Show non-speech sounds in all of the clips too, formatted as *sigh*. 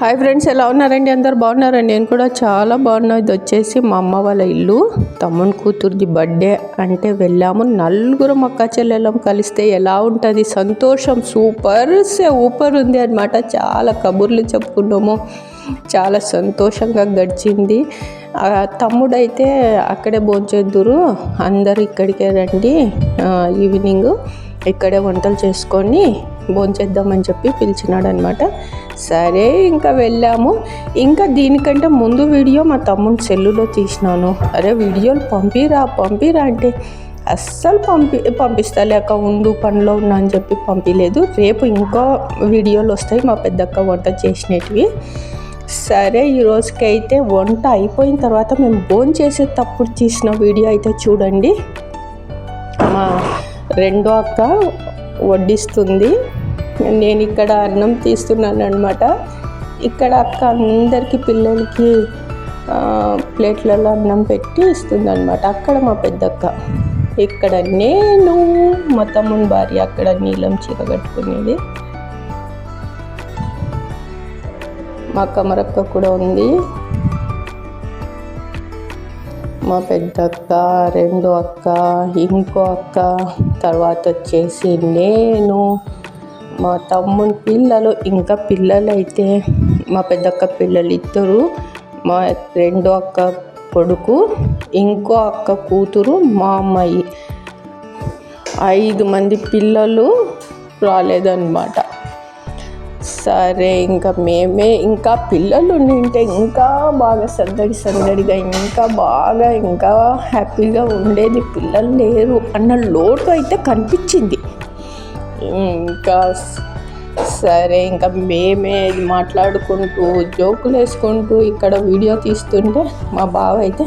Hi friends ఎలా ఉన్నారండి? అందరు బాగున్నారండి? నేను కూడా చాలా బాగున్నా. ఇది వచ్చేసి మా అమ్మ వాళ్ళ ఇల్లు. తమ్ముని కూతురుది బర్త్డే అంటే వెళ్ళాము. నలుగురు అక్క చెల్లెలం కలిస్తే ఎలా ఉంటుంది? సంతోషం. సూపర్ సే ఊపర్ ఉంది అనమాట చాలా కబుర్లు చెప్పుకున్నాము. చాలా సంతోషంగా గడిచింది. తమ్ముడైతే అక్కడే భోంచేద్దురు అందరు ఇక్కడికే రండి. ఈవినింగ్ ఇక్కడే వంటలు చేసుకొని భోంచేద్దామని చెప్పి పిలిచినాడు అనమాట సరే ఇంకా వెళ్ళాము. ఇంకా దీనికంటే ముందు వీడియో మా తమ్ముడు సెల్లులో తీసినాను. అరే వీడియోలు పంపిరా పంపిరా అంటే అస్సలు పంపి పంపిస్తా లేక ఉండు పనిలో ఉన్నా అని చెప్పి పంపించలేదు రేపు ఇంకో వీడియోలు వస్తాయి మా పెద్దక్క వంట చేసినవి సరే ఈ రోజుకైతే వంట అయిపోయిన తర్వాత మేము భోజనం చేసేటప్పుడు తీసిన వీడియో అయితే చూడండి. మా రెండో అక్క వడ్డిస్తుంది. నేను ఇక్కడ అన్నం తీస్తున్నాను అనమాట ఇక్కడ అక్క అందరికీ పిల్లలకి ప్లేట్లలో అన్నం పెట్టి ఇస్తుంది అనమాట అక్కడ మా పెద్దక్క. ఇక్కడ నేను మా తమ్ముని భార్య అక్కడ నీలం చీర కట్టుకునేది. మా కమరక్క కూడా ఉంది. మా పెద్ద అక్క రెండో అక్క ఇంకో అక్క. తర్వాత వచ్చేసి నేను మా తమ్ముని పిల్లలు ఇంకా పిల్లలు అయితే మా పెద్దక్క పిల్లలు ఇద్దరు మా రెండో అక్క కొడుకు ఇంకో అక్క కూతురు మా అమ్మాయి. ఐదు మంది పిల్లలు రాలేదన్నమాట. సరే ఇంకా మేమే ఇంకా పిల్లలు ఉంటే ఇంకా బాగా సందడి సందడిగా ఇంకా బాగా ఇంకా హ్యాపీగా ఉండేది. పిల్లలు లేరు అన్న లోటు అయితే కనిపించింది. ఇంకా సరే ఇంకా మేమే మాట్లాడుకుంటూ జోకులు వేసుకుంటూ ఇక్కడ వీడియో తీస్తుంటే మా బావ అయితే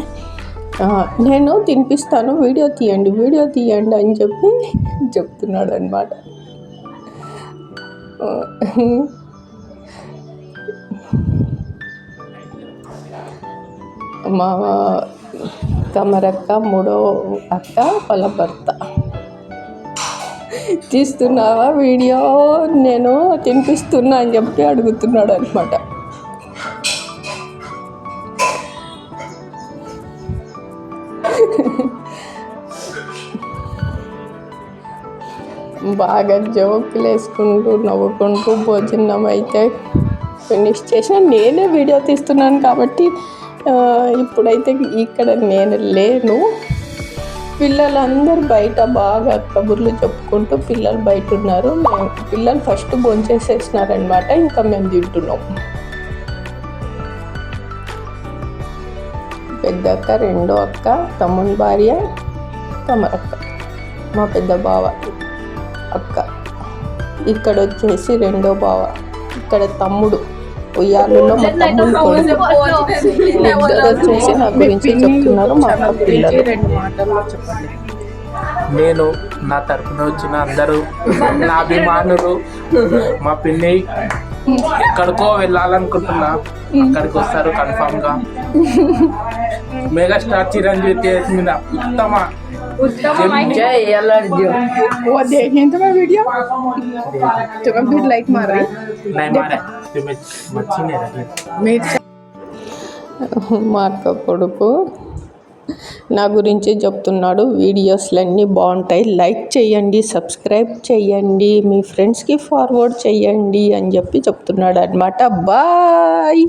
నేను తినిపిస్తాను వీడియో తీయండి వీడియో తీయండి అని చెప్పి చెప్తున్నాడు అనమాట మా కమరక్క మూడో అక్క వాళ్ళ భర్త. తీస్తున్నావా వీడియో? నేను తినిపిస్తున్నా అని చెప్పి అడుగుతున్నాడు అనమాట బాగా జోకులు వేసుకుంటూ నవ్వుకుంటూ భోజనం అయితే ఫినిష్ చేసిన. నేనే వీడియో తీస్తున్నాను కాబట్టి ఇప్పుడైతే ఇక్కడ నేను లేను. పిల్లలందరూ బయట బాగా కబుర్లు చెప్పుకుంటూ పిల్లలు బయట ఉన్నారు మేము పిల్లలు ఫస్ట్ భోంచేసేసినారనమాట ఇంకా మేము తింటున్నాం. పెద్ద అక్క రెండో అక్క తమ్ముని భార్య తమరక్క మా పెద్ద బావ అక్క. ఇక్కడ వచ్చేసి రెండో బావ ఇక్కడ తమ్ముడు. ఉయ్యాలలో మా తమ్ముడు వచ్చేసి నా గురించి చెప్తున్నారు మా పిల్లలు నేను నా తరపున వచ్చిన అందరూ *laughs* నా అభిమానులు మా పిన్ని ఎక్కడికో వెళ్ళాలనుకుంటున్నా అక్కడికి వస్తారు కన్ఫామ్ గా మెగాస్టార్ చిరంజీవి తేజ్ మీద ఉత్తమ जय एलर्जी वो देखें तुम्हें वीडियो तुम्हें फिर लाइक मारा नहीं मारा तुम्हें मच्छी नहीं रही మా అక్క కొడుకు నా గురించి చెప్తున్నాడు. వీడియోస్లన్నీ బాగుంటాయి. లైక్ చేయండి సబ్స్క్రైబ్ చేయండి మీ ఫ్రెండ్స్కి ఫార్వర్డ్ చేయండి అని చెప్పి చెప్తున్నాడు అనమాట బాయ్!